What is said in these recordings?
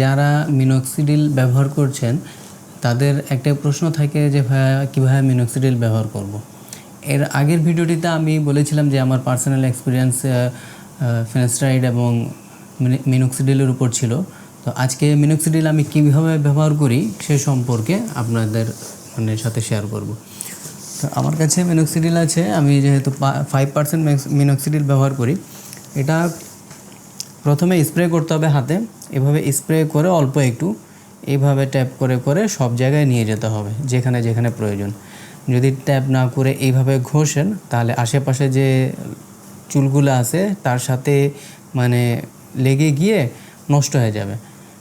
যারা মিনক্সিডিল ব্যবহার করছেন, তাদের একটা প্রশ্ন থাকে যে ভাইয়া, কীভাবে মিনক্সিডিল ব্যবহার করব। এর আগের ভিডিওটিতে আমি বলেছিলাম যে আমার পার্সোনাল এক্সপিরিয়েন্স ফেনাস্ট্রাইড এবং মিনক্সিডিলের উপর ছিল। তো আজকে মিনক্সিডিল আমি কীভাবে ব্যবহার করি, সে সম্পর্কে আপনাদের মানে সাথে শেয়ার করব। তো আমার কাছে মিনক্সিডিল আছে, আমি যেহেতু ফাইভ পার্সেন্ট মিনক্সিডিল ব্যবহার করি। এটা প্রথমে স্প্রে করতে হবে হাতে। এভাবে স্প্রে করে অল্প একটু এইভাবে ট্যাপ করে করে সব জায়গায় নিয়ে যেতে হবে, যেখানে যেখানে প্রয়োজন। যদি ট্যাপ না করে এইভাবে ঘষেন, তাহলে আশেপাশে যে চুলগুলো আছে, তার সাথে মানে লেগে গিয়ে নষ্ট হয়ে যাবে।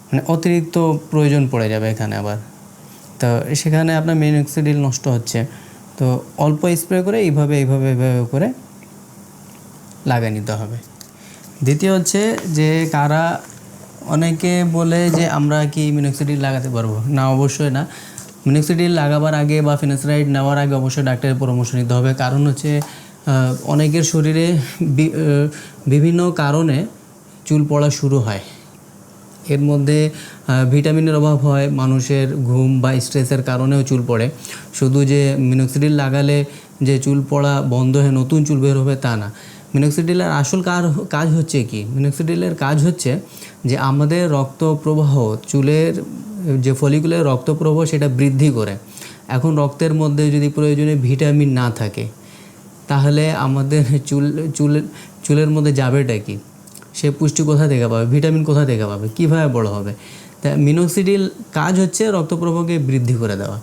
মানে অতিরিক্ত প্রয়োজন পড়ে যাবে এখানে আবার। তো সেখানে আপনার মেনক্সিডিল নষ্ট হচ্ছে। তো অল্প স্প্রে করে এইভাবে এইভাবে এইভাবে করে লাগিয়ে নিতে হবে। দ্বিতীয় হচ্ছে যে কারা অনেকে বলে যে আমরা কি মিনক্সিডিল লাগাতে পারব? না, অবশ্যই না। মিনক্সিডিল লাগাবার আগে বা ফিনাসরাইড নেওয়ার আগে অবশ্যই ডাক্তারের পরামর্শ নিতে হবে। কারণ হচ্ছে অনেকের শরীরে বিভিন্ন কারণে চুল পড়া শুরু হয়। এর মধ্যে ভিটামিনের অভাব হয়, মানুষের ঘুম বা স্ট্রেসের কারণেও চুল পড়ে। শুধু যে মিনক্সিডিল লাগালে যে চুল পড়া বন্ধ হয়ে নতুন চুল বের হবে তা না। মিনক্সিডিলের আসল কাজ হচ্ছে কি? মিনক্সিডিলের কাজ হচ্ছে যে আমাদের রক্ত প্রবাহ চুলের যে ফলিকুলের রক্ত প্রবাহ সেটা বৃদ্ধি করে। এখন রক্তের মধ্যে যদি প্রয়োজনে ভিটামিন না থাকে, তাহলে আমাদের চুল চুল, চুলের মধ্যে যাবেটা কি? সে পুষ্টি কোথা থেকে পাবে? ভিটামিন কোথা থেকে পাবে? কীভাবে বড় হবে? তা মিনোক্সিডিল কাজ হচ্ছে রক্তপ্রবাহকে বৃদ্ধি করে দেওয়া।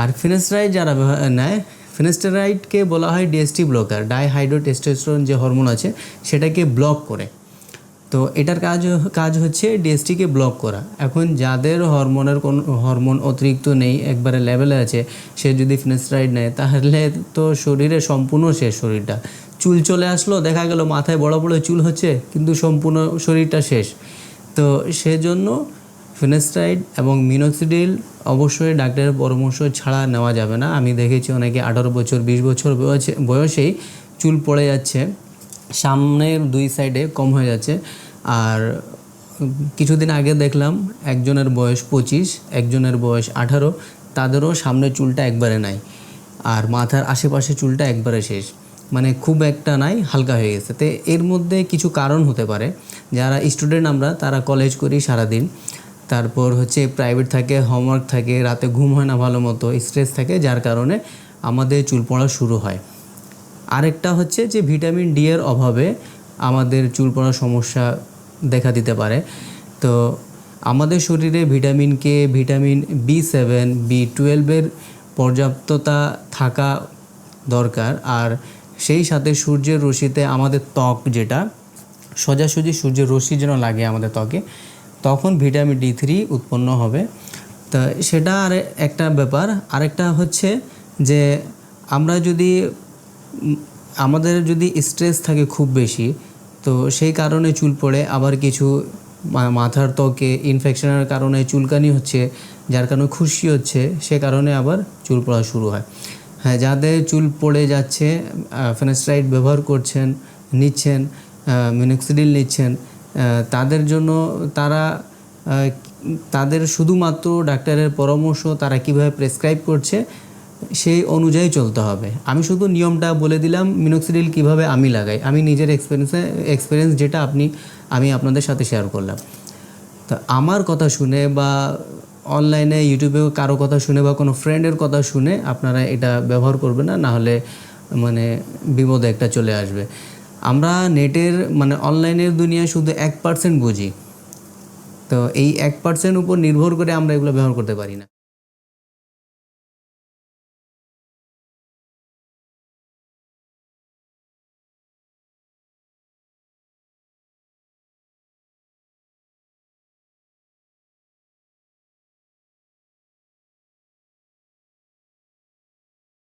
আর ফিনেস্টারাইড যারা নেয় ফিনেস্টারাইডকে বলা হয় ডিএসটি ব্লকার ডাইহাইড্রোটেস্টোস্টেরন যে হরমোন আছে, সেটাকে ব্লক করে। তো এটার কাজ কাজ হচ্ছে ডিএসটিকে ব্লক করা। এখন যাদের হরমোনের কোন হরমোন অতিরিক্ত নেই, একবারে লেভেলে আছে, সে যদি ফিনেস্ট্রাইড নেয়, তাহলে তো শরীরে সম্পূর্ণ শেষ শরীরটা। চুল চলে আসলো, দেখা গেল মাথায় বড় বড় চুল হচ্ছে, কিন্তু সম্পূর্ণ শরীরটা শেষ। তো সেজন্য ফিনেস্ট্রাইড এবং মিনোক্সিডিল অবশ্যই ডাক্তারের পরামর্শ ছাড়া নেওয়া যাবে না। আমি দেখেছি অনেকে আঠারো বছর, বিশ বছর বয়সে, বয়সেই চুল পড়ে যাচ্ছে। সামনের দুই সাইডে কম হয়ে যাচ্ছে। আর কিছুদিন আগে দেখলাম একজনের বয়স পঁচিশ, একজনের বয়স আঠারো, তাদেরও সামনের চুলটা একবারে নাই। আর মাথার আশেপাশে চুলটা একবারে শেষ। মানে খুব একটা নাই, হালকা হয়ে গেছে। তো এর মধ্যে কিছু কারণ হতে পারে। যারা স্টুডেন্ট আমরা, তারা কলেজ করি সারাদিন। তারপর হচ্ছে প্রাইভেট থাকে হোমওয়ার্ক থাকে, রাতে ঘুম হয় না ভালো মতো স্ট্রেস থাকে, যার কারণে আমাদের চুল পড়া শুরু হয়। আরেকটা হচ্ছে যে ভিটামিন ডি এর অভাবে আমাদের চুল পড়ার সমস্যা দেখা দিতে পারে। তো আমাদের শরীরে vitamin K vitamin B seven B টুয়েলভের পর্যাপ্ততা থাকা দরকার। আর সেই সাথে সূর্যের রশ্মিতে আমাদের ত্বক যেটা, সোজাসুজি সূর্যের রশ্মি যেন লাগে আমাদের ত্বকে তখন ভিটামিন ডি থ্রি উৎপন্ন হবে। তা সেটা আর একটা ব্যাপার। আরেকটা হচ্ছে যে আমরা যদি, আমাদের যদি স্ট্রেস থাকে খুব বেশি, তো সেই কারণে চুল পড়ে, আবার কিছু মাথার ত্বকে ইনফেকশনের কারণে চুলকানি হচ্ছে, যার কারণে খুশি হচ্ছে, সে কারণে আবার চুল পড়া শুরু হয়। হ্যাঁ যাদের চুল পড়ে যাচ্ছে ফেনাস্ট্রাইড ব্যবহার করছেন, নিচ্ছেন মিনক্সিডিল নিচ্ছেন তাদের জন্য তারা তাদের শুধুমাত্র ডাক্তারের পরামর্শ তারা কীভাবে প্রেসক্রাইব করছে, সেই অনুযায়ী চলতে হবে। আমি শুধু নিয়মটা বলে দিলাম মিনোক্সিডিল কীভাবে আমি লাগাই। আমি নিজের এক্সপিরিয়েন্সে এক্সপিরিয়েন্স যেটা আপনি, আমি আপনাদের সাথে শেয়ার করলাম। তো আমার কথা শুনে বা অনলাইনে ইউটিউবে কারও কথা শুনে বা কোনো ফ্রেন্ডের কথা শুনে আপনারা এটা ব্যবহার করবেন না না হলে মানে বিপদে একটা চলে আসবে। আমরা নেটের মানে অনলাইনের দুনিয়ায় শুধু এক পার্সেন্ট বুঝি। তো এই এক পার্সেন্ট উপর নির্ভর করে আমরা এগুলো ব্যবহার করতে পারি না।